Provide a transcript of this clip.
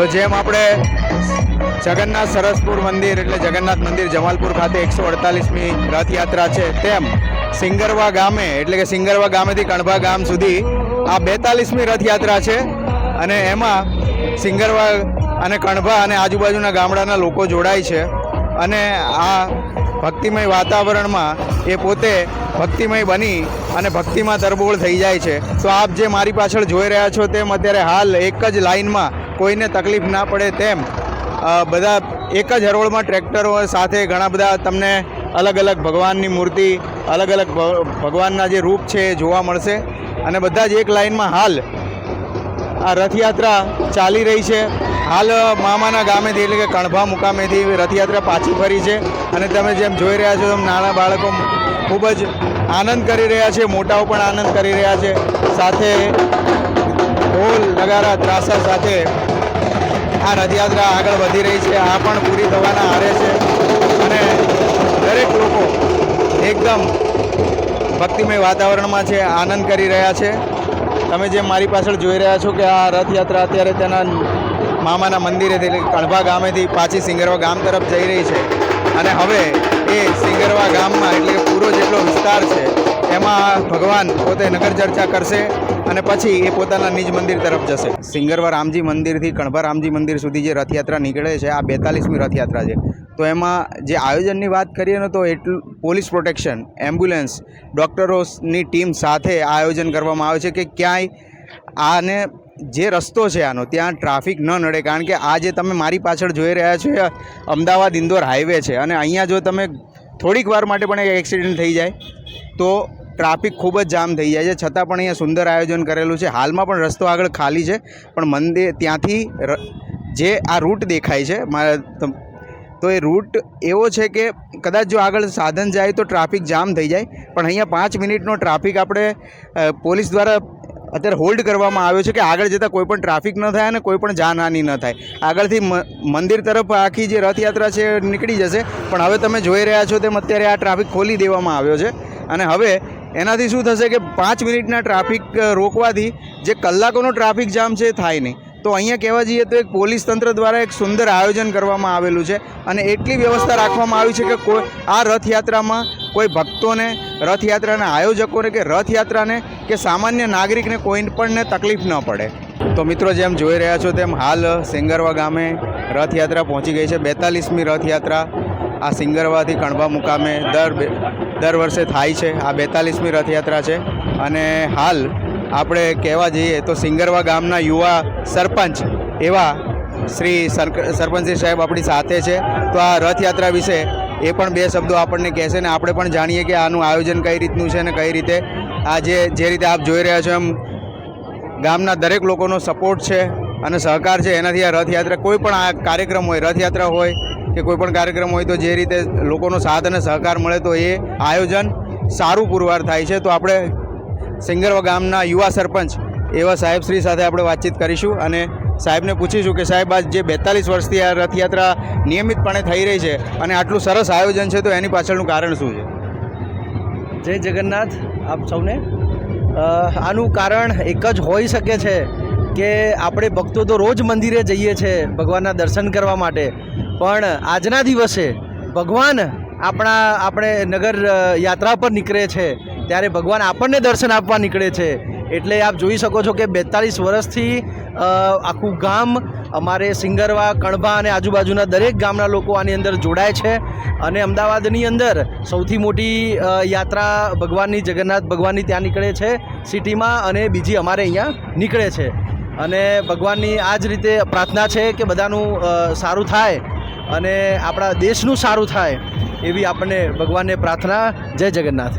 તો જેમ આપણે જગન્નાથ સરસપુર મંદિર એટલે જગન્નાથ મંદિર જમાલપુર ખાતે એકસો અડતાલીસમી રથયાત્રા છે, તેમ સિંગરવા ગામે, એટલે કે સિંગરવા ગામેથી કણભા ગામ સુધી આ બેતાલીસમી રથયાત્રા છે અને એમાં સિંગરવા અને કણભા અને આજુબાજુના ગામડાના લોકો જોડાય છે અને આ ભક્તિમય વાતાવરણમાં એ પોતે ભક્તિમય બની અને ભક્તિમાં તરબોળ થઈ જાય છે. તો આપ જે મારી પાછળ જોઈ રહ્યા છો તેમ અત્યારે હાલ એક જ લાઇનમાં કોઈને તકલીફ ના પડે તેમ બધા એક જ હરોળમાં ટ્રેક્ટરો સાથે ઘણા બધા તમને અલગ અલગ ભગવાનની મૂર્તિ, અલગ અલગ ભગવાનના જે રૂપ છે એ જોવા મળશે. અને બધા જ એક લાઇનમાં હાલ આ રથયાત્રા ચાલી રહી છે. હાલ મામાના ગામેથી એટલે કે કણભા મુકામેથી રથયાત્રા પાછી ફરી છે. અને તમે જેમ જોઈ રહ્યા છો તેમ નાના બાળકો ખૂબ જ આનંદ કરી રહ્યા છે, મોટાઓ પણ આનંદ કરી રહ્યા છે. સાથે ઢોલ, નગારા, ત્રાસા સાથે આ રથયાત્રા આગળ વધી રહી છે, આ પણ પૂરી થવાના આરે છે. અને દરેક લોકો એકદમ ભક્તિમય વાતાવરણમાં છે, આનંદ કરી રહ્યા છે. તમે જે મારી પાછળ જોઈ રહ્યા છો કે આ રથયાત્રા અત્યારે તેના મામાના મંદિરેથી કણભા ગામેથી પાછી સિંગરવા ગામ તરફ જઈ રહી છે. અને હવે એ સિંગરવા ગામમાં એટલે પૂરો જેટલો વિસ્તાર છે, એમાં ભગવાન પોતે નગર ચર્ચા કરશે. અને પછી એ પોતાના નિજ મંદિર તરફ જશે. સિંગરવા રામજી મંદિરથી કણભા રામજી મંદિર સુધી જે રથયાત્રા નીકળે છે, આ બેતાલીસમી રથયાત્રા છે. તો એમાં જે આયોજનની વાત કરીએ ને તો એટલું પોલીસ પ્રોટેક્શન, એમ્બ્યુલન્સ, ડૉક્ટરોની ટીમ સાથે આયોજન કરવામાં આવે છે કે ક્યાંય આને જે રસ્તો છે આનો, ત્યાં ટ્રાફિક ન નડે. કારણ કે આ જે તમે મારી પાછળ જોઈ રહ્યા છો, એ અમદાવાદ ઇન્દોર હાઈવે છે. અને અહીંયા જો તમે થોડીક વાર માટે પણ એક એક્સિડન્ટ થઈ જાય, તો ટ્રાફિક ખૂબ જ જામ થઈ જાય છે. છતાં પણ અહીંયા સુંદર આયોજન કરેલું છે. હાલમાં પણ રસ્તો આગળ ખાલી છે. પણ મંદિર ત્યાંથી જે આ રૂટ દેખાય છે, મારા તો એ રૂટ એવો છે કે કદાચ જો આગળ સાધન જાય તો ટ્રાફિક જામ થઈ જાય. પણ અહીંયા પાંચ મિનિટનો ટ્રાફિક આપણે પોલીસ દ્વારા અત્યારે હોલ્ડ કરવામાં આવ્યો છે કે આગળ જતાં કોઈ પણ ટ્રાફિક ન થાય અને કોઈ પણ જાનહાની ન થાય. આગળથી મંદિર તરફ આખી જે રથયાત્રા છે નીકળી જશે. પણ હવે તમે જોઈ રહ્યા છો તેમ અત્યારે આ ટ્રાફિક ખોલી દેવામાં આવ્યો છે. અને હવે એનાથી શું થશે કે પાંચ મિનિટના ટ્રાફિક રોકવાથી જે કલાકોનો ટ્રાફિક જામ છે એ થાય નહીં. તો અહીંયા કહેવા જઈએ તો એક પોલીસ તંત્ર દ્વારા એક સુંદર આયોજન કરવામાં આવેલું છે અને એટલી વ્યવસ્થા રાખવામાં આવી છે કે કોઈ, આ રથયાત્રામાં કોઈ ભક્તોને, રથયાત્રાના આયોજકોને કે રથયાત્રાને કે સામાન્ય નાગરિકને કોઈ પણને તકલીફ ન પડે. તો મિત્રો જેમ જોઈ રહ્યા છો તેમ હાલ, સિંગરવા ગામે રથયાત્રા પહોંચી ગઈ છે. બેતાલીસમી રથયાત્રા આ સિંગરવાથી કણબા મુકામે દર દર વર્ષે થાય છે. આ બેતાલીસમી રથયાત્રા છે. અને હાલ આપણે કહેવા જઈએ તો સિંગરવા ગામના યુવા સરપંચ એવા શ્રી સરપંચશ્રી સાહેબ આપણી સાથે છે. તો આ રથયાત્રા વિશે એ પણ બે શબ્દો આપણને કહેશે ને આપણે પણ જાણીએ કે આનું આયોજન કઈ રીતનું છે ને કઈ રીતે. આ જે જે રીતે આપ જોઈ રહ્યા છો એમ ગામના દરેક લોકોનો સપોર્ટ છે અને સહકાર છે. એનાથી આ રથયાત્રા કોઈ પણ આ કાર્યક્રમ હોય, રથયાત્રા હોય કે કોઈ પણ કાર્યક્રમ હોય તો જે રીતે લોકોનો સાથ અને સહકાર મળે તો એ આયોજન સારું પુરવાર થાય છે. તો આપણે સિંગરવા ગામના યુવા સરપંચ એવા સાહેબશ્રી સાથે આપણે વાતચીત કરીશું અને સાહેબને પૂછીશું કે સાહેબ, આજ જે બેતાલીસ વર્ષથી આ રથયાત્રા નિયમિતપણે થઈ રહી છે અને આટલું સરસ આયોજન છે, તો એની પાછળનું કારણ શું છે? જય જગન્નાથ આપ સૌને. આનું કારણ એક જ હોઈ શકે છે કે આપણે ભક્તો તો રોજ મંદિરે જઈએ છીએ ભગવાનના દર્શન કરવા માટે. પણ આજના દિવસે ભગવાન આપણા, આપણે નગર યાત્રા પર નીકળે છે. ત્યારે ભગવાન આપણને દર્શન આપવા નીકળે છે. એટલે આપ જોઈ શકો છો કે બેતાલીસ વર્ષથી આખું ગામ અમારે સિંગરવા, કણભા અને આજુબાજુના દરેક ગામના લોકો આની અંદર જોડાય છે. અને અમદાવાદની અંદર સૌથી મોટી યાત્રા ભગવાનની, જગન્નાથ ભગવાનની ત્યાં નીકળે છે. સિટીમાં અને બીજી અમારે અહીંયા નીકળે છે. અને ભગવાનની આ જ રીતે પ્રાર્થના છે કે બધાનું સારું થાય. અને આપણા દેશનું સારું થાય એવી આપણને ભગવાનને પ્રાર્થના. જય જગન્નાથ.